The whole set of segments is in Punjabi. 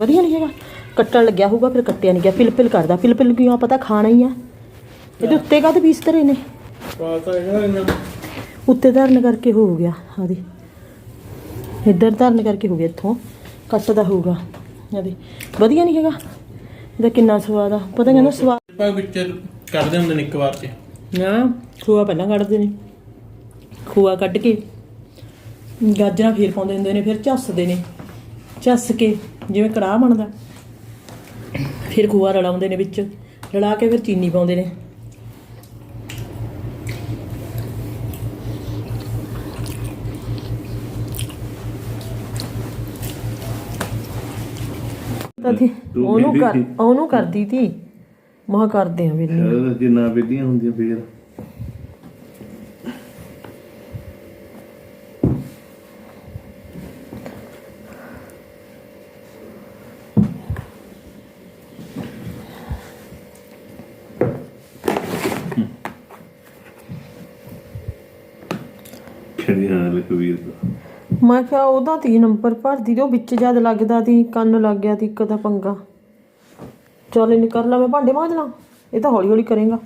ਵਧੀਆ ਨਹੀਂ ਹੈਗਾ। ਕੱਟਣ ਲੱਗਿਆ ਹੋਊਗਾ ਫਿਰ ਕੱਟਿਆ ਨਹੀਂ ਗਿਆ। ਪਿਲ ਪਿਲ ਕਰਦਾ। ਪਿਲ ਪਿਲ ਕਿਉਂ ਪਤਾ ਖਾਣਾ ਹੀ ਆ। ਇਹਦੇ ਉੱਤੇ ਕਾਹਦੇ ਪੀਸ ਧਰੇ ਨੇ? ਪਾਤਾ ਉੱਤੇ ਧਰਨ ਕਰਕੇ ਹੋ ਗਿਆ ਆਦੀ। ਇੱਧਰ ਧਰਨ ਕਰਕੇ ਹੋ ਗਿਆ ਇੱਥੋਂ। ਕੱਟਦਾ ਹੋਊਗਾ ਆਦੀ। ਵਧੀਆ ਨਹੀਂ ਹੈਗਾ। ਇਹਦਾ ਕਿੰਨਾ ਸਵਾਦ ਆ। ਪਤਾ ਕਹਿੰਦਾ ਸਵਾਦ ਪਾ ਵਿੱਚ ਕੱਢਦੇ ਹੁੰਦੇ ਨੇ ਇੱਕ ਵਾਰ ਚ। ਨਾ ਖੋਆ ਪਹਿਲਾਂ ਕੱਢਦੇ ਨੇ। ਖੋਆ ਕੱਢ ਕੇ ਗਾਜਰਾਂ ਫੇਰ ਪਾਉਂਦੇ ਹੁੰਦੇ ਨੇ ਫਿਰ ਝੱਸਦੇ ਨੇ। ਝੱਸ ਕੇ ਜਿਵੇਂ ਕੜਾਹ ਬਣਦਾ। ਫਿਰ ਖੋਆ ਰਲਾਉਂਦੇ ਨੇ ਵਿੱਚ। ਰਲਾ ਕੇ ਫਿਰ ਚੀਨੀ ਪਾਉਂਦੇ ਨੇ। ਤਾਂ ਉਹਨੂੰ ਕਰ ਉਹਨੂੰ ਕਰਦੀ ਤੀ। ਮਹਾ ਕਰਦੇ ਆ ਵੇਲੇ ਉਹਦਾ ਜੇ ਨਾ ਵਿਧੀਆਂ ਹੁੰਦੀਆਂ ਫੇਰ। ਕਿਹੜੀ ਹਾਲ ਕਬੀਰ ਦਾ। ਮੈਂ ਕਿਹਾ ਉਹਦਾ ਤੀ ਨੰਬਰ ਭਰਦੀ ਤੇ ਉਹ ਵਿੱਚ ਜਦ ਲੱਗਦਾ ਤੀ ਕੰਨ ਲੱਗ ਗਿਆ ਤੀ ਇੱਕ ਦਾ ਪੰਗਾ। ਚੱਲ ਇਹਨੇ ਕਰ ਲਾ ਮੈਂ ਭਾਂਡੇ ਮਾਂਜ ਲਾਂ ਇਹ ਤਾਂ ਹੌਲੀ ਹੌਲੀ ਕਰੇਗਾ।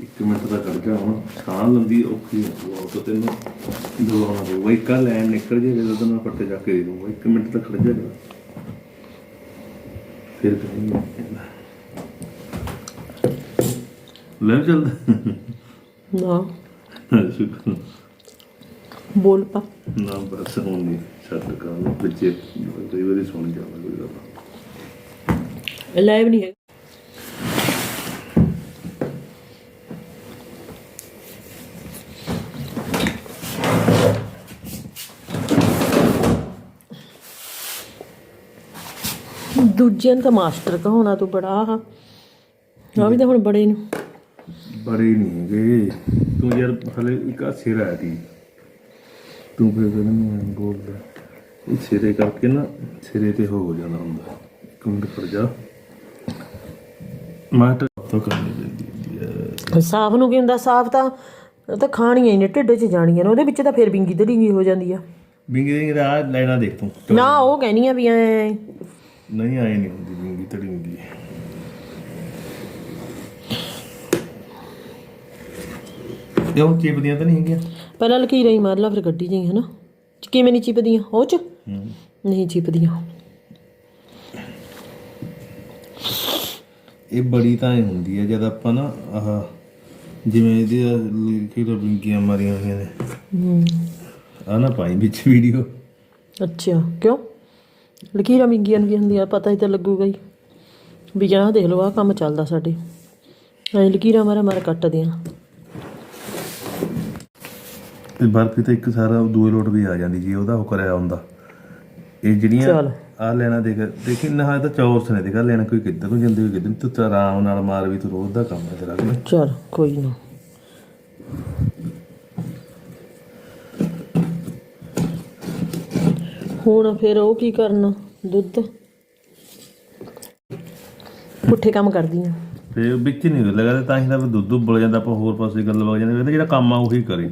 ਇੱਕ ਮਿੰਟ ਦਾ ਕਰ ਜਾ ਹੁਣ ਸਾਹ ਲੰਦੀ ਔਖੀ ਹੈ ਉਹ ਤਾਂ ਤੈਨੂੰ ਦਵਾਉਣਾ ਪਊਗਾ। ਇੱਕ ਆ ਲੈਣ ਨਿਕਲ ਜੇ ਜਦੋਂ ਤੈਨੂੰ ਮੈਂ ਪੱਟੇ ਜਾ ਕੇ ਦੇ ਦੂੰਗਾ ਇੱਕ ਮਿੰਟ ਤਾਂ ਖੜ ਜਾ। ਫਿਰ ਕਰਾਂਗੇ ਲੈ ਚੱਲਦਾ ਨਾ। ਸ਼ੁਕਰ। ਬੋਲ ਪਾ। ਨਾ ਬਸ ਹੁਣ ਨਹੀਂ ਛੱਡ ਕਰ ਬੱਚੇ ਕਈ ਵਾਰੀ ਸੁਣ ਜਾਂਦਾ ਕੋਈ ਗੱਲ ਲਾਈਵ ਨਹੀਂ ਹੈ ਦੂਜਿਆਂ ਤਾਂ ਮਾਸਟਰ ਕਹਾਉਣਾ ਤੂੰ ਬੜਾ ਆ ਆ ਵੀ ਤਾਂ ਹੁਣ ਬੜੇ ਨੂੰ। ਬੜੇ ਨਹੀਂ ਗਏ ਤੂੰ ਯਾਰ ਹਲੇ ਇੱਕ ਸਿਰ ਆਇਆ ਤੂੰ ਫਿਰ ਕਹਿੰਦਾ ਮੈਂ ਬੋਲਦਾ। ਇਹ ਸਿਰੇ ਕਰਕੇ ਨਾ ਸਿਰੇ ਤੇ ਹੋ ਜਾਂਦਾ ਹੁੰਦਾ। ਇੱਕ ਮਿੰਟ ਖੜ ਜਾ। ਮੈਂ ਤਾਂ ਤੋਂ ਕਰਨੀ ਪੈਂਦੀ ਹੈ ਸਾਫ਼ ਨੂੰ ਕੀ ਹੁੰਦਾ? ਸਾਫ਼ ਤਾਂ ਉਹ ਤਾਂ ਖਾਣੀਆਂ ਹੀ ਨੇ ਢਿੱਡ 'ਚ ਜਾਣੀਆਂ ਨੇ ਉਹਦੇ ਵਿੱਚ ਤਾਂ ਫਿਰ ਬਿੰਗੀ ਧੜੀਗੀ ਹੋ ਜਾਂਦੀ ਆ। ਬਿੰਗੀ ਬਿੰਗੀ ਦਾ ਲੈਣਾ ਦੇਖ ਤੂੰ। ਨਾ ਉਹ ਕਹਿਣੀਆਂ ਵੀ ਐ। ਨਹੀਂ ਆਏ ਨਹੀਂ ਹੁੰਦੀ ਬਿੰਗੀ ਹੈ ਇਹ ਉਹ ਚਿਪਦੀਆਂ ਤਾਂ ਨਹੀਂ ਹੈਗੀਆਂ? ਪਹਿਲਾਂ ਲਕੀਰਾਂ ਹੀ ਮਾਰ ਲਾ ਫਿਰ ਗੱਡੀ ਜਾਈ ਹਨਾ? ਕਿਵੇਂ ਨਹੀਂ ਚਿਪਦੀਆਂ? ਉਹ ਚ? ਨਹੀਂ ਚਿਪਦੀਆਂ। ਇਹ ਬੜੀ ਤਾਂ ਇਹ ਹੁੰਦੀ ਹੈ ਜਦ ਆਪਾਂ ਨਾ ਆਹ ਜਿਵੇਂ ਇਹਦੀ ਲਿਖੀ ਤਾਂ ਬਿੰਗੀਆਂ ਮਾਰੀਆਂ ਹੋਈਆਂ ਨੇ। ਹੂੰ। ਆ ਨਾ ਪਾਈ ਵਿੱਚ ਵੀਡੀਓ ਅੱਛਾ ਕਿਉਂ? ਲਕੀਰਾਂ ਬਿੰਗੀਆਂ ਵੀ ਹੁੰਦੀਆਂ ਪਤਾ ਹੀ ਤਾਂ ਲੱਗੂਗਾ ਹੀ। ਵੀ ਜਾਂ ਦੇਖ ਲਓ ਆ ਕੰਮ ਚੱਲਦਾ ਸਾਡੇ। ਐ ਲਕੀਰਾਂ ਮਾਰਾ ਮਾਰ ਕੱਟਦੇ ਆ ਤੇ ਬਰਫੀ ਤਾਂ ਇੱਕ ਸਾਰਾ ਦੂਏ ਲੋਟ ਵੀ ਆ ਜਾਂਦੀ ਜੀ ਉਹਦਾ ਉਹ ਕਰਿਆ ਹੁੰਦਾ ਇਹ ਜਿਹੜੀਆਂ ਚੱਲ। ਆ ਲੈਣਾ ਦੇਖ ਦੇਖੀ ਨਾ ਤਾਂ ਚੌਰਸ ਨੇ ਦੇਖਾ ਲੈਣਾ ਕੋਈ ਕਿੱਧਰ ਨੂੰ ਜਾਂਦੀ ਕੋਈ ਕਿੱਧਰ ਨੂੰ। ਤੂੰ ਤਾਂ ਆਰਾਮ ਨਾਲ ਮਾਰ ਵੀ ਤੂੰ ਰੋਜ਼ ਦਾ ਕੰਮ ਹੈ ਤੇਰਾ ਕਿ ਨਹੀਂ? ਚਲ ਕੋਈ ਨਾ ਹੁਣ ਫਿਰ ਉਹ ਕੀ ਕਰਨਾ ਦੁੱਧ ਪੁੱਠੇ ਕੰਮ ਕਰਦੀ ਆ ਤੇ ਵਿੱਚ ਨਹੀਂ ਲੱਗਾ ਤਾਂ ਹੀ ਤਾਂ ਫਿਰ ਦੁੱਧ ਉਬਲ ਜਾਂਦਾ ਆਪਾਂ ਹੋਰ ਪਾਸੇ ਗੱਲ ਵਗ ਜਾਂਦੇ ਜਿਹੜਾ ਕੰਮ ਆ ਉਹੀ ਕਰੇ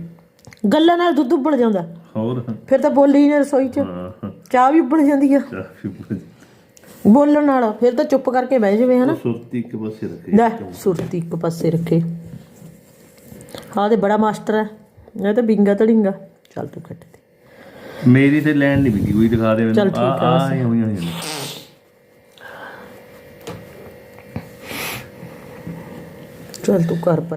ਗੱਲਾਂ ਨਾਲ ਦੁੱਧ ਉੱਬਲ ਜਾਂਦਾ। ਹੋਰ? ਫਿਰ ਤਾਂ ਬੋਲੀ ਨੇ ਰਸੋਈ 'ਚ। ਹਾਂ ਚਾਹ ਵੀ ਉੱਬਲ ਜਾਂਦੀ ਆ। ਬੋਲਣ ਨਾਲ ਫਿਰ ਤਾਂ ਚੁੱਪ ਕਰਕੇ ਬਹਿ ਜਾਵੇ ਹਨਾ। ਸੁਰਤੀ ਇੱਕ ਪਾਸੇ ਰੱਖੇ। ਲੈ ਸੁਰਤੀ ਇੱਕ ਪਾਸੇ ਰੱਖੇ। ਹਾਂ ਤੇ ਬੜਾ ਮਾਸਟਰ ਹੈ। ਇਹ ਤਾਂ ਬਿੰਗਾ ਤੜਿੰਗਾ। ਚੱਲ ਤੂੰ ਕੱਟ ਦੇ। ਮੇਰੀ ਤੇ ਲੈਣ ਨਹੀਂ ਵਿਕੀ ਕੋਈ ਦਿਖਾ ਦੇ ਚੱਲ ਮੈਨੂੰ ਠੀਕ ਆ ਆ, ਆ ਇਹ ਹੋਈਆਂ ਨੇ। ਚੱਲ ਤੂੰ ਕਰ ਪਰ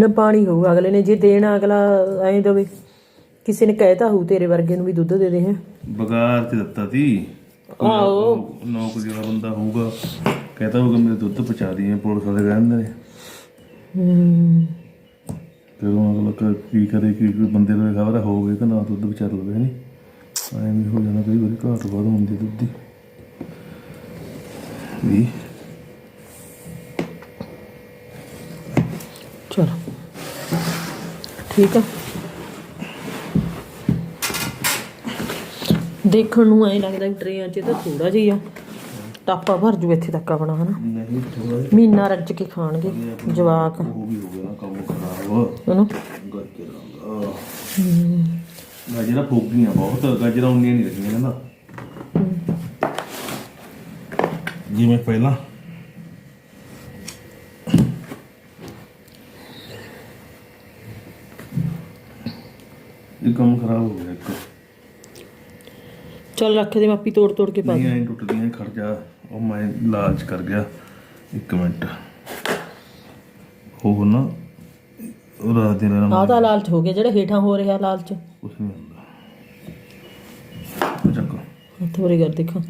ਨਾ ਪਾਣੀ ਹੋਊਗਾ ਅਗਲੇ ਨੇ ਜੇ ਦੇਣਾ ਅਗਲਾ ਐਂ ਦਵੇ। ਕਿਸੇ ਨੇ ਕਹਿਤਾ ਹੋਊ ਤੇਰੇ ਵਰਗੇ ਨੂੰ ਵੀ ਦੁੱਧ ਦੇ ਦੇ ਹੈ। ਬਗਾਰ ਤੇ ਦਿੱਤਾ ਸੀ। ਆਹੋ। ਨੌਕ ਜਿਹੜਾ ਬੰਦਾ ਹੋਊਗਾ ਕਹਤਾ ਹੋਊਗਾ ਮੇਰੇ ਦੁੱਧ ਪਹੁੰਚਾ ਦਈਏ ਪੁਲਿਸ ਵਾਲੇ ਕਹਿੰਦੇ ਨੇ। ਹੂੰ ਜਦੋਂ ਅਗਲਾ ਕ- ਕੀ ਕਰੇ ਕੀ ਕੋਈ ਬੰਦੇ ਨੂੰ ਖਬਰ ਹੋਊਗੀ ਕਿ ਨਾ ਦੁੱਧ ਵਿਚਾਰ ਲਵੇ ਨਹੀਂ ਐਂ ਵੀ ਹੋ ਜਾਣਾ ਕਈ ਵਾਰੀ ਘਾਟ ਵੱਧ ਹੁੰਦੀ ਦੁੱਧ ਦੀ। ਵੀ ਠੀਕ ਆ। ਦੇਖਣ ਨੂੰ ਐ ਲੱਗਦਾ ਟ੍ਰੇਨ 'ਚ ਤਾਂ ਥੋੜਾ ਜਿਹਾ ਟਾਪਾ ਭਰ ਜੂ ਇੱਥੇ ਤੱਕ ਆਪਣਾ ਹਨਾ। ਮਹੀਨਾ ਰੱਜ ਕੇ ਖਾਣਗੇ ਜਵਾਕ। ਉਹ ਬਹੁਤ ਗਾਜਰਾਂ ਉਨੀਆਂ ਜਿਵੇਂ ਪਹਿਲਾਂ ਕੰਮ ਖਰਾਬ ਹੋ ਗਿਆ ਇੱਕ। ਚੱਲ ਰੱਖ ਦੇ ਮਾਪੀ ਤੋੜ ਤੋੜ ਕੇ ਪਾ ਦੇ। ਨਹੀਂ ਐਂ ਟੁੱਟਦੀਆਂ ਖੜ ਜਾ। ਉਹ ਮੈਂ ਲਾਲਚ ਕਰ ਗਿਆ। ਇੱਕ ਮਿੰਟ। ਉਹ ਨਾ ਰਾਤ ਦੇ ਨਾਲ ਆਹ ਤਾਂ ਲਾਲਚ ਹੋ ਗਿਆ ਜਿਹੜਾ ਹੇਠਾਂ ਹੋ ਰਿਹਾ ਲਾਲਚ। ਕੁਛ ਨਹੀਂ ਹੁੰਦਾ। ਚੱਕੋ। ਹੱਥ ਵਰੇ ਕਰ ਦੇਖਾਂ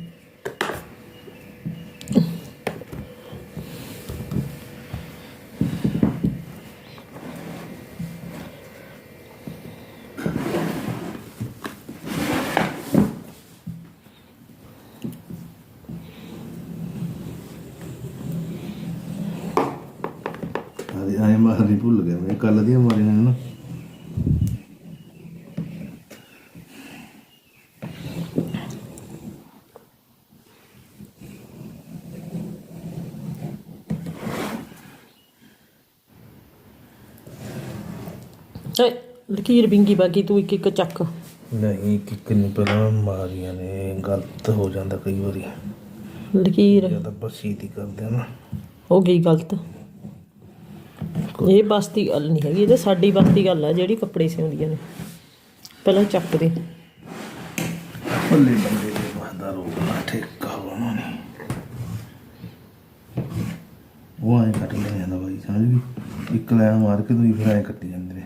ਆਏ ਆਏ ਮਾਰਨੀ ਭੁੱਲ ਗਿਆ ਮੈਂ ਕੱਲ ਦੀਆਂ ਮਾਰੀਆਂ ਨੇ ਨਾ ਏ ਲਕੀਰ ਬਿੰਗੀ ਬਾਗੀ ਤੂੰ ਇੱਕ ਇੱਕ ਚੱਕ ਨਹੀਂ ਕਿੱਕ ਨਹੀਂ ਪਹਿਲਾਂ ਮਾਰੀਆਂ ਨੇ ਗਲਤ ਹੋ ਜਾਂਦਾ ਕਈ ਵਾਰੀ ਲਕੀਰ ਜ਼ਿਆਦਾ ਬਸੀ ਦੀ ਕਰਦੇ ਆ ਨਾ ਹੋ ਗਈ ਗਲਤ ਇਹ ਬਸ ਦੀ ਗੱਲ ਨਹੀਂ ਹੈਗੀ ਇਹ ਤਾਂ ਸਾਡੀ ਬਸ ਦੀ ਗੱਲ ਆ ਜਿਹੜੀ ਕੱਪੜੇ ਸਿਉਂਦੀਆਂ ਨੇ। ਪਹਿਲਾਂ ਚੱਕ ਦੇ। ਭੱਲੇ ਬੰਦੇ ਦੇ ਬਾਹਦਾ ਰੋਣਾ ਠੇਕਾ ਉਹਨਾਂ ਨੇ। ਉਹ ਐਂ ਕੱਟ ਲੈ ਜਾਂਦਾ ਬਾਈ ਸਮਝ ਗਈ? ਇੱਕ ਲੈਣ ਮਾਰ ਕੇ ਦੂਜੀ ਫਿਰ ਐਂ ਕੱਟੀ ਜਾਂਦੇ ਨੇ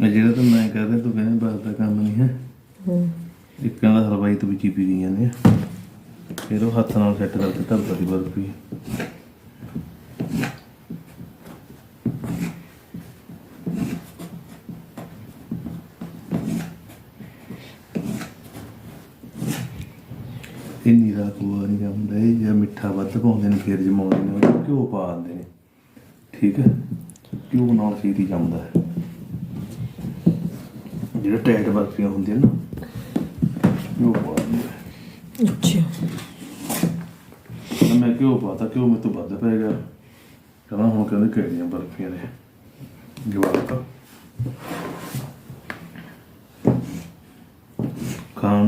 ਇਹ ਜਿਹੜਾ ਤਾਂ ਮੈਂ ਕਰ ਰਿਹਾ ਤੂੰ ਕਹਿੰਦਾ ਬਸ ਦਾ ਕੰਮ ਨਹੀਂ ਹੈ ਹੂੰ ਇੱਕ ਕਹਿੰਦਾ ਹਲਵਾਈ ਤੋਂ ਵਿੱਚ ਹੀ ਪੀ ਗਈਆਂ ਨੇ ਫਿਰ ਉਹ ਹੱਥ ਨਾਲ ਸੈੱਟ ਕਰਕੇ ਧਰਦਾ ਦੀ ਬਰਫੀ ਦਾ ਕੋਆ ਨਹੀਂ ਜਾਂਦਾ ਇਹ ਜਾਂ ਮਿੱਠਾ ਵੱਧ ਪਾਉਂਦੇ ਨੇ ਫਿਰ ਜਮਾਉਂਦੇ ਨੇ ਉਹ 'ਚ ਘਿਓ ਪਾ ਦਿੰਦੇ ਨੇ। ਠੀਕ ਹੈ? ਘਿਓ ਨਾਲ ਛੇਤੀ ਜੰਮਦਾ ਹੈ। ਜਿਹੜਾ ਟੈਟ ਬਰਫੀਆਂ ਹੁੰਦੀਆਂ ਨਾ ਘਿਓ ਪਾ ਦਿੰਦੇ ਨੇ ਅੱਛਾ। ਮੈਂ ਘਿਓ ਪਾਤਾ ਘਿਓ ਮੇਰੇ ਤੋਂ ਵੱਧ ਪੈ ਗਿਆ। ਕਹਿੰਦਾ ਹੁਣ ਕਹਿੰਦੇ ਕਿਹੜੀਆਂ ਬਰਫੀਆਂ ਨੇ? ਜਵਾਬ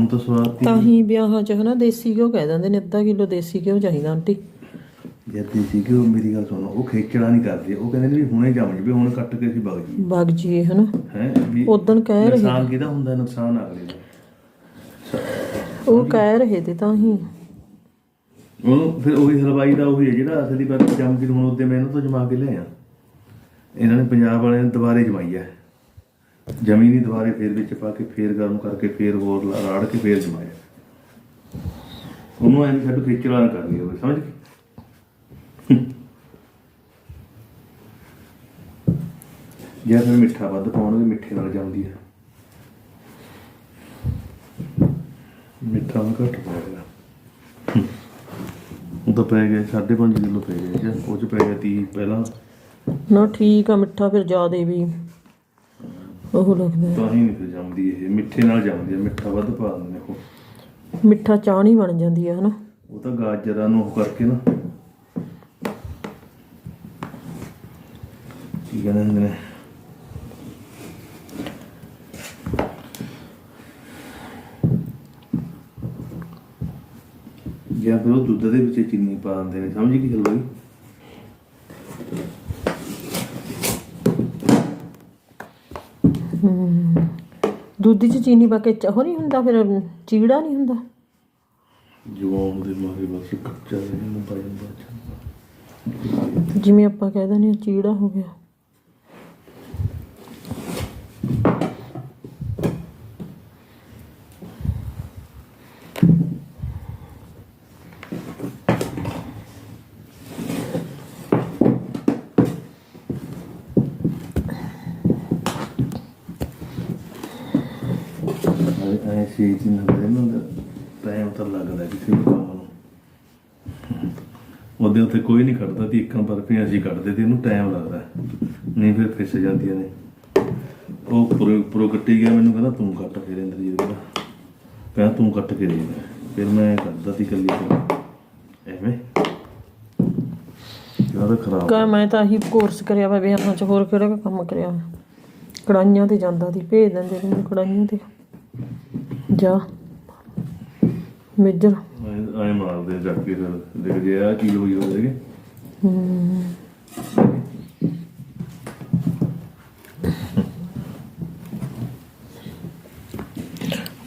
ਖਾਣ ਨੂੰ ਤਾਂ ਸਵਾਦ ਤਾਂ ਦੀ ਹੀ ਵਿਆਹਾਂ 'ਚ ਹਨਾ ਦੇਸੀ ਘਿਓ ਕਹਿ ਦਿੰਦੇ ਨੇ ਅੱਧਾ ਕਿਲੋ ਦੇਸੀ ਘਿਓ ਚਾਹੀਦਾ ਆਂਟੀ। ਜਦ ਦੇਸੀ ਘਿਓ ਮੇਰੀ ਗੱਲ ਸੁਣੋ ਉਹ ਖੇਚੜਾ ਨਹੀਂ ਕਰਦੇ ਉਹ ਕਹਿੰਦੇ ਨੇ ਵੀ ਹੁਣੇ ਜੰਮ ਜਵੇ ਹੁਣ ਕੱਟ ਕੇ ਅਸੀਂ ਵਗ ਜੀ ਬਾਗ ਜੀ ਹਨਾ। ਹੈ ਵੀ ਕਹਿ ਰਹੇ ਨੁਕਸਾਨ ਕਿਹਦਾ ਹੁੰਦਾ ਨੁਕਸਾਨ ਅਗਲੇ ਦਾ। ਉਹ ਕਹਿ ਰਹੇ ਤੇ ਤਾਂ ਹੀ। ਉਹਨੂੰ ਫਿਰ ਉਹੀ ਹਲਵਾਈ ਦਾ ਉਹੀ ਹੈ ਜਿਹੜਾ ਅਸਲੀ ਬਰਫੀ ਜੰਮ ਕੇ ਹੁਣ ਉਹਦੇ ਮੈਂ ਇਹਨਾਂ ਤੋਂ ਜਮਾ ਕੇ ਲਿਆ ਇਹਨਾਂ ਨੇ ਪੰਜਾਬ ਵਾਲਿਆਂ ਨੇ ਦੁਬਾਰੇ ਜਮਾਈ ਹੈ। ਜਮੀ ਨਹੀਂ ਦੁਬਾਰੇ ਫੇਰ ਵਿੱਚ ਪਾ ਕੇ ਫੇਰ ਗਰਮ ਕਰਕੇ ਫੇਰ ਹੋਰ ਰਾੜ ਕੇ ਫੇਰ ਜਮਾਇਆ। ਉਹਨੂੰ ਐਂ ਛੱਡ ਖੇਚਲਾ ਕਰ ਲਈ ਹੋਵੇ ਸਮਝ ਗਏ? ਜੇ ਫਿਰ ਮਿੱਠਾ ਵੱਧ ਪਾਉਣਗੇ ਮਿੱਠੇ ਨਾਲ ਜੰਮਦੀ ਹੈ ਮਿੱਠਾ ਨਾ ਘੱਟ ਪਾਇਆ ਉਹ ਤਾਂ ਪੈ ਗਿਆ 5.5 ਕਿਲੋ ਪੈ ਗਿਆ ਜੀ ਉਹ ਚ ਪੈ ਗਿਆ 30 ਪਹਿਲਾਂ। ਨਾ ਠੀਕ ਆ ਮਿੱਠਾ ਫਿਰ ਜ਼ਿਆਦੇ ਵੀ। ਉਹ ਲੱਗਦਾ ਤਾਂ ਹੀ ਨਹੀਂ ਫਿਰ ਜੰਮਦੀ ਇਹ। ਮਿੱਠੇ ਨਾਲ ਜੰਮਦੀ ਹੈ। ਮਿੱਠਾ ਵੱਧ ਪਾ ਦਿੰਦੇ ਨੇ ਉਹ ਮਿੱਠਾ ਚਾਹ ਨਹੀਂ ਬਣ ਜਾਂਦੀ ਆ ਹਨਾ? ਉਹ ਤਾਂ ਗਾਜਰਾਂ ਨੂੰ ਉਹ ਕਰਕੇ ਨਾ। ਕੀ ਕਹਿੰਦੇ ਹੁੰਦੇ ਨੇ? ਜਾਂ ਫਿਰ ਉਹ ਦੁੱਧ ਦੇ ਵਿੱਚ ਚੀਨੀ ਪਾ ਦਿੰਦੇ ਨੇ। ਸਮਝ ਗਈ ਗੱਲ ਬਈ? ਦੁੱਧ 'ਚ ਚੀਨੀ ਪਾ ਕੇ ਚਾਹ ਨਹੀਂ ਹੁੰਦਾ ਫਿਰ ਚੀੜਾ ਨਹੀਂ ਹੁੰਦਾ? ਜਵਾਨ ਦੇ ਮਾਰੇ ਬਸ ਕੱਚਾ ਪਾ ਜਾਂਦਾ ਜਿਵੇਂ ਆਪਾਂ ਕਹਿ ਦਿੰਦੇ ਹਾਂ ਚੀੜਾ ਹੋ ਗਿਆ ਐ ਸੀ ਜੀ ਨਾ ਦੇ ਨਾ ਟਾਈਮ ਤਾਂ ਲੱਗਦਾ ਕਿਸੇ ਵੀ ਕੰਮ ਨੂੰ ਉਹਦੇ ਉੱਤੇ ਕੋਈ ਨਹੀਂ ਖੜਦਾ ਤੇ ਇੱਕਾਂ ਬਰਫੀਆਂ ਅਸੀਂ ਕੱਢਦੇ ਤੇ ਇਹਨੂੰ ਟਾਈਮ ਲੱਗਦਾ। ਨਹੀਂ ਫਿਰ ਫਿਸ ਜਾਂਦੀਆਂ ਨੇ। ਉਹ ਪੂਰੇ ਕੱਟੀ ਗਿਆ, ਮੈਨੂੰ ਕਹਿੰਦਾ ਤੂੰ ਕੱਟ ਫਿਰ ਇੰਦਰਜੀਤ ਕਹਿੰਦਾ ਕਹਿੰਦਾ ਤੂੰ ਕੱਟ ਕੇ ਦੇ ਫਿਰ ਮੈਂ ਕੱਢਦਾ ਸੀ ਕੱਲੀ ਐਵੇਂ। ਯਾਰ ਖਰਾਬ। ਕਾ ਮੈਂ ਤਾਂ ਆਹੀ ਕੋਰਸ ਕਰਿਆ ਵਾ ਬਿਆਨਾਂ ਚ, ਹੋਰ ਕਿਹੜਾ ਕੰਮ ਕਰਿਆ ਕੜਾਈਆਂ ਤੇ ਜਾਂਦਾ ਸੀ, ਭੇਜ ਦਿੰਦੇ ਮੈਨੂੰ ਕੜਾਈਆਂ ਤੇ। ਜਾ। ਮੇਜਰ। ਆਏ ਮਾਰਦੇ ਜਾ ਕੇ ਫਿਰ। ਦੇਖ ਜੇ ਆ ਕੀ ਹੋਈ ਹੋਵੇਗੀ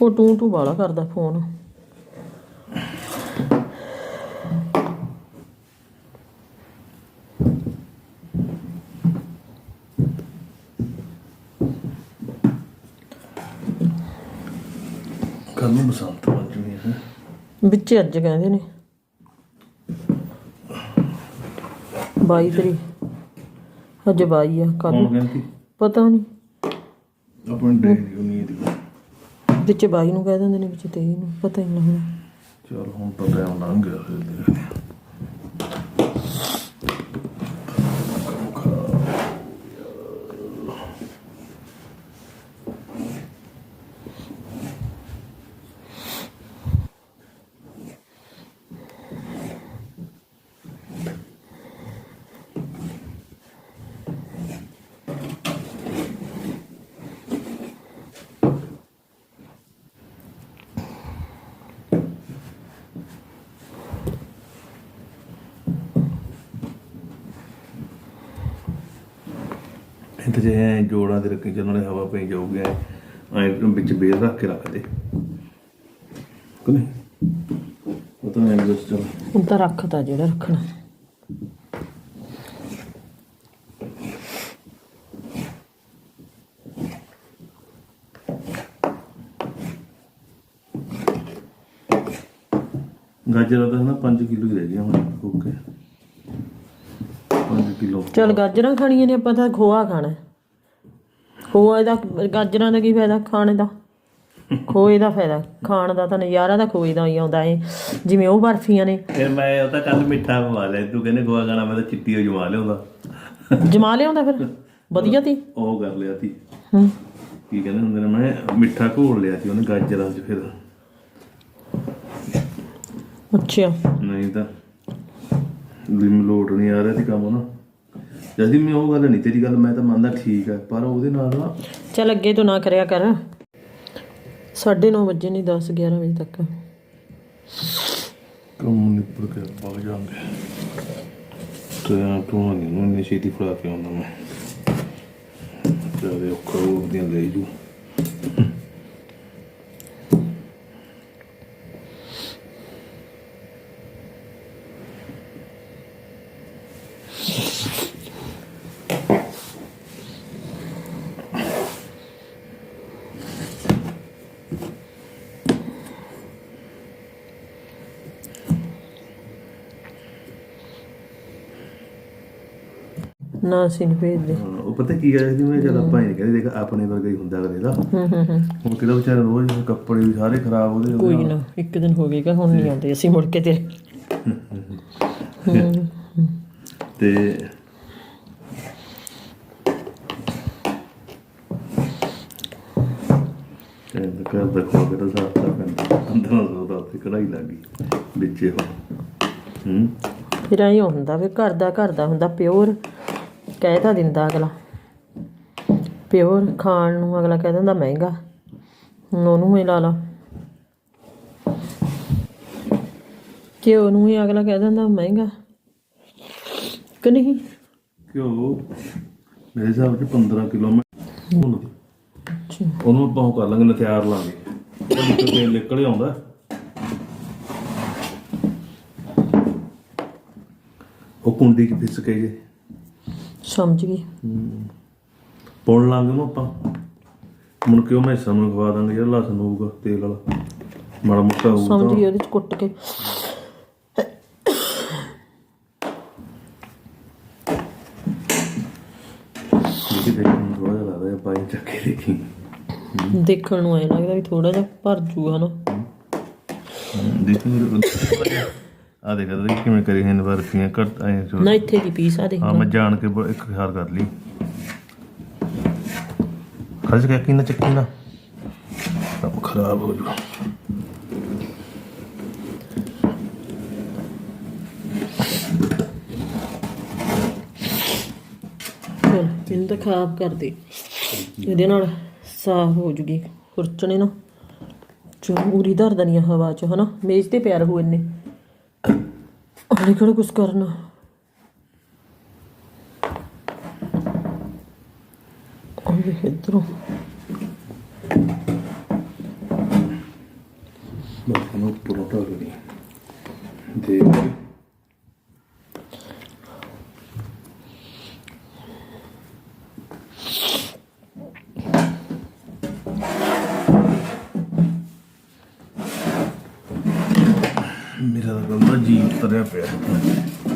ਉਹ ਟੂ ਟੂ ਵਾਲਾ ਕਰਦਾ ਫੋਨ ਕੱਲ ਨੂੰ ਬਸੰਤ ਪੰਚਮੀ ਹੈ ਵਿੱਚ ਅੱਜ ਕਹਿੰਦੇ ਨੇ। 22 ਤਰੀਕ। ਅੱਜ 22 ਆ ਕੱਲ ਪਤਾ ਨਹੀਂ। ਆਪਣੀ ਡੇ ਦੀ ਉਮੀਦ ਦੀ ਵਿੱਚ 22 ਨੂੰ ਕਹਿ ਦਿੰਦੇ ਨੇ ਵਿੱਚ 23 ਨੂੰ। ਪਤਾ ਹੀ ਨਹੀਂ ਲੱਗਦਾ। ਚਲ ਹੁਣ ਤਾਂ ਟਾਈਮ ਲੰਘ ਗਿਆ ਫਿਰ। ਇੰਤ ਜੇ ਐਂ ਜੋੜਾਂ ਦੇ ਰੱਖੇ ਚੱਲਣ ਵਾਲੇ ਹਵਾ ਪਈ ਜਾਊਗੀ ਐ ਵਿੱਚ ਬੇਲ ਰੱਖ ਕੇ ਰੱਖ ਦੇ। ਕੋਨੇ ਉਹ ਤਾਂ ਐਂ ਬਸ ਚੱਲ। ਤਾਂ ਰੱਖਤਾ ਜਿਹੜਾ ਰੱਖਣਾ। ਗਾਜਰਾਂ ਤਾਂ ਨਾ 5 ਕਿਲੋ ਹੀ ਰਹਿ ਗਿਆ ਹੁਣ ਓਕੇ। 5 ਕਿਲੋ। ਚਲ ਗਾਜਰਾਂ ਖਾਣੀਆਂ ਨੇ ਆਪਾਂ ਤਾਂ ਖੋਆ ਖਾਣਾ। ਹੈ। ਖੋਆ ਦਾ ਗਾਜਰਾਂ ਦਾ ਕੀ ਫਾਇਦਾ ਖਾਣੇ ਦਾ? ਖੋਏ ਦਾ ਫਾਇਦਾ। ਖਾਣ ਦਾ ਤਾਂ ਨਜ਼ਾਰਾ ਤਾਂ ਖੋਏ ਦਾ ਹੀ ਆਉਂਦਾ ਏ। ਜਿਵੇਂ ਉਹ ਬਰਫੀਆਂ ਨੇ। ਫਿਰ ਮੈਂ ਉਹ ਤਾਂ ਕੱਲ ਮਿੱਠਾ ਪਵਾ ਲਿਆ। ਤੂੰ ਕਹਿੰਦੇ ਗੋਆ ਗਾਣਾ ਮੈਂ ਤਾਂ ਚਿੱਟੀ ਹੋ ਜਮਾ ਲਿਆਉਂਦਾ। ਜਮਾ ਲਿਆਉਂਦਾ ਫਿਰ? ਵਧੀਆ ਤੀ। ਉਹ ਕਰ ਲਿਆ ਸੀ ਹੂੰ। ਕੀ ਕਹਿੰਦੇ ਹੁੰਦੇ ਨੇ ਮੈਂ ਮਿੱਠਾ ਘੋਲ ਲਿਆ ਸੀ ਉਹਨੇ ਗਾਜਰਾਂ 'ਚ ਫਿਰ। ਅੱਛਾ। ਨਹੀਂ ਤਾਂ ਵੀ ਲੋਟ ਨਹੀਂ ਆ ਰਿਹਾ ਸੀ ਕੰਮ ਨਾ। ਜਦੀ ਮੈਂ ਉਹ ਗੱਲ ਨਹੀਂ ਤੇਰੀ ਗੱਲ ਮੈਂ ਤਾਂ ਮੰਨਦਾ ਠੀਕ ਹੈ ਪਰ ਉਹਦੇ ਨਾਲ ਨਾ ਚੱਲ ਅੱਗੇ ਤੋਂ ਨਾ ਕਰਿਆ ਕਰ। 9:30 ਵਜੇ ਨਹੀਂ 10 11 ਵਜੇ ਤੱਕ। ਕੰਮ ਨਿਪੜ ਕੇ ਪਾ ਜਾਂਗੇ। ਤੇ ਤੂੰ ਨਹੀਂ ਨੂੰ ਨਹੀਂ ਛੇਤੀ ਫੜਾ ਕੇ ਆਉਂਦਾ ਮੈਂ। ਔਖਾ ਉਹ ਦੀਆਂ ਲੈ ਜੂ। ਨਾ ਅਸੀਂ ਨਹੀਂ ਭੇਜਦੇ। ਹਾਂ, ਉਹ ਪਤਾ ਕੀ ਗੱਲ ਸੀ ਮੈਂ ਜਦ ਆਪਾਂ ਹੀ ਨਹੀਂ ਕਹਿੰਦੇ ਦੇਖ ਆਪਣੇ ਵਰਗਾ ਹੀ ਹੁੰਦਾ ਅਗਲੇ ਦਾ। ਹੂੰ ਹੂੰ ਹੂੰ। ਹੁਣ ਕਿਹੜਾ ਵਿਚਾਰਾ ਰੋਜ਼ ਕੱਪੜੇ ਵੀ ਸਾਰੇ ਖਰਾਬ ਉਹਦੇ ਕੋਈ ਨਾ ਇੱਕ ਦਿਨ ਹੋ ਗਏਗਾ ਹੁਣ ਨਹੀਂ ਆਉਂਦੇ ਅਸੀਂ ਮੁੜ ਕੇ ਤੇਰੇ। ਤੇ ਤੇ ਘਰ ਦਾ ਖਵਾ ਕੇ ਤਾਂ ਸਾਫ਼ ਤਾਂ ਪੈਂਦਾ 1500 ਦਾ ਉੱਤੇ ਕਢਾਈ ਲੱਗ ਗਈ ਵਿੱਚੇ ਹੋ ਹੂੰ। ਫਿਰ ਐਂ ਹੁੰਦਾ ਵੀ ਘਰ ਦਾ ਘਰ ਦਾ ਹੁੰਦਾ ਪਿਓਰ। ਕਹਿ ਤਾਂ ਦਿੰਦਾ ਅਗਲਾ। ਪਿਓਰ ਖਾਣ ਨੂੰ ਅਗਲਾ ਕਹਿ ਦਿੰਦਾ ਮਹਿੰਗਾ। ਉਹਨੂੰ ਹੀ ਲਾ ਲਾ। ਕਿ ਉਹਨੂੰ ਹੀ ਅਗਲਾ ਕਹਿ ਦਿੰਦਾ ਮਹਿੰਗਾ। ਕਿ ਨਹੀਂ? ਕਿਉਂ? ਮੇਰੇ ਹਿਸਾਬ ਚ 15 ਕਿਲੋ ਮੈਂ ਹੁਣ। ਅੱਛਾ। ਉਹਨੂੰ ਆਪਾਂ ਕਰ ਲਾਂਗੇ ਨਥਿਆਰ ਲਾਂਗੇ। ਉਹ ਤੇਲ ਨਿਕਲ ਆਉਂਦਾ। ਉਹ ਕੁੰਡੀ ਕਿ ਫਿਸ ਕੇ ਜੇ ਸਮਝ ਗਈ। ਪੁਣ ਲਾਂਗੇ ਉਹਨੂੰ ਆਪਾਂ। ਮੁੜ ਕੇ ਉਹ ਮੈਸਾਂ ਨੂੰ ਖਵਾ ਦਾਂਗੇ ਯਾਰ ਲਸਣ ਹੋਊਗਾ ਤੇਲ ਵਾਲਾ। ਮਾੜਾ ਮੋਟਾ ਹੋਊਗਾ ਸਮਝ ਗਈ ਉਹਦੇ ਚ ਕੁੱਟ ਕੇ। ਦੇਖੀ ਦੇਖਣ ਨੂੰ ਥੋੜਾ ਜਿਹਾ ਲੱਗਦਾ ਹੈ ਪਾਈ ਚੱਕ ਕੇ ਦੇਖੀ ਦੇਖਣ ਨੂੰ ਐਂ ਲੱਗਦਾ ਵੀ ਥੋੜਾ ਜਿਹਾ ਭਰ ਜੂ ਹਨਾ ਦੇਖੀ ਮੇਰੇ ਬੰਦੇ ਆ ਦੇਖ ਦੇ ਕਿਵੇਂ ਕਰੀ ਹਨ ਵਰਕੀਆਂ ਘੱਟ ਆਏ ਜੋ ਨਾ ਇੱਥੇ ਦੀ ਪੀਸ ਆ ਦੇਖ ਹਾਂ ਮੈਂ ਜਾਣ ਕੇ ਬ- ਇੱਕ ਖਿਆਲ ਕਰ ਲਈ। ਖਰਚ ਕੇ ਕਿੰਨਾ ਚੱਕੀ ਨਾ ਸਭ ਖਰਾਬ ਹੋ ਜੂ। ਚਲ ਇਹਨੂੰ ਤਾਂ ਖਰਾਬ ਕਰ ਦੇ। ਇਹਦੇ ਨਾਲ ਸਾਫ਼ ਹੋ ਜੂਗੀ ਖੁਰਚਣੇ ਨਾ। ਚੂਰੀ ਧਰਦਾ ਨਹੀਂ ਹਵਾ ਚ ਹਨਾ? ਮੇਜ਼ ਤੇ ਪਿਆ ਰਹੂ ਇੰਨੇ ਹਲੇ ਕਿਹੜਾ ਕੁਛ ਕਰਨਾ ਉਹ ਇਧਰੋਂ ਬਸ ਜੀ ਉਤਰਿਆ ਪਿਆ।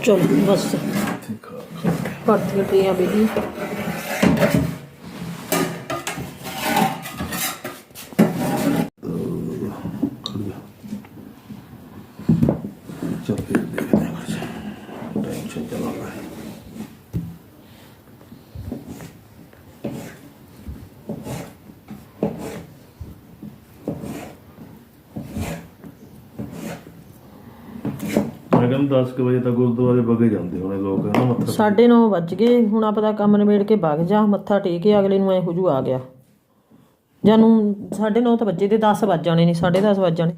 ਚਲ ਬਸ। ਇੱਥੇ ਖਾ ਖਾ ਕੇ। ਕਰਦੀਆਂ ਪਈਆਂ ਬੇਲੀ ਖੜ ਜਾ ਚੱਲ ਫਿਰ ਦੇਖਦੇ ਹਾਂ ਕੁਛ ਟੈਨਸ਼ਨ ਚਲਾ ਰਿਹਾ ਮੈਂ ਕਹਿੰਦਾ 10 ਕੁ ਵਜੇ ਤੱਕ ਗੁਰਦੁਆਰੇ ਬਗੇ ਜਾਂਦੇ ਹੋਣੇ ਲੋਕ ਹਨਾ ਮੱਥਾ ਸਾਢੇ ਨੌ ਵੱਜ ਗਏ ਹੁਣ ਆਪਦਾ ਕੰਮ ਨਿਬੇੜ ਕੇ ਵਗ ਜਾ ਮੱਥਾ ਟੇਕ ਕੇ ਅਗਲੇ ਨੂੰ ਐ ਹੋ ਜੂ ਆ ਗਿਆ। ਜਾਨੂੰ ਸਾਢੇ ਨੌ ਤਾਂ ਵੱਜੇ ਤੇ 10 ਵੱਜ ਜਾਣੇ ਨੇ 10:30 ਵੱਜ ਜਾਣੇ।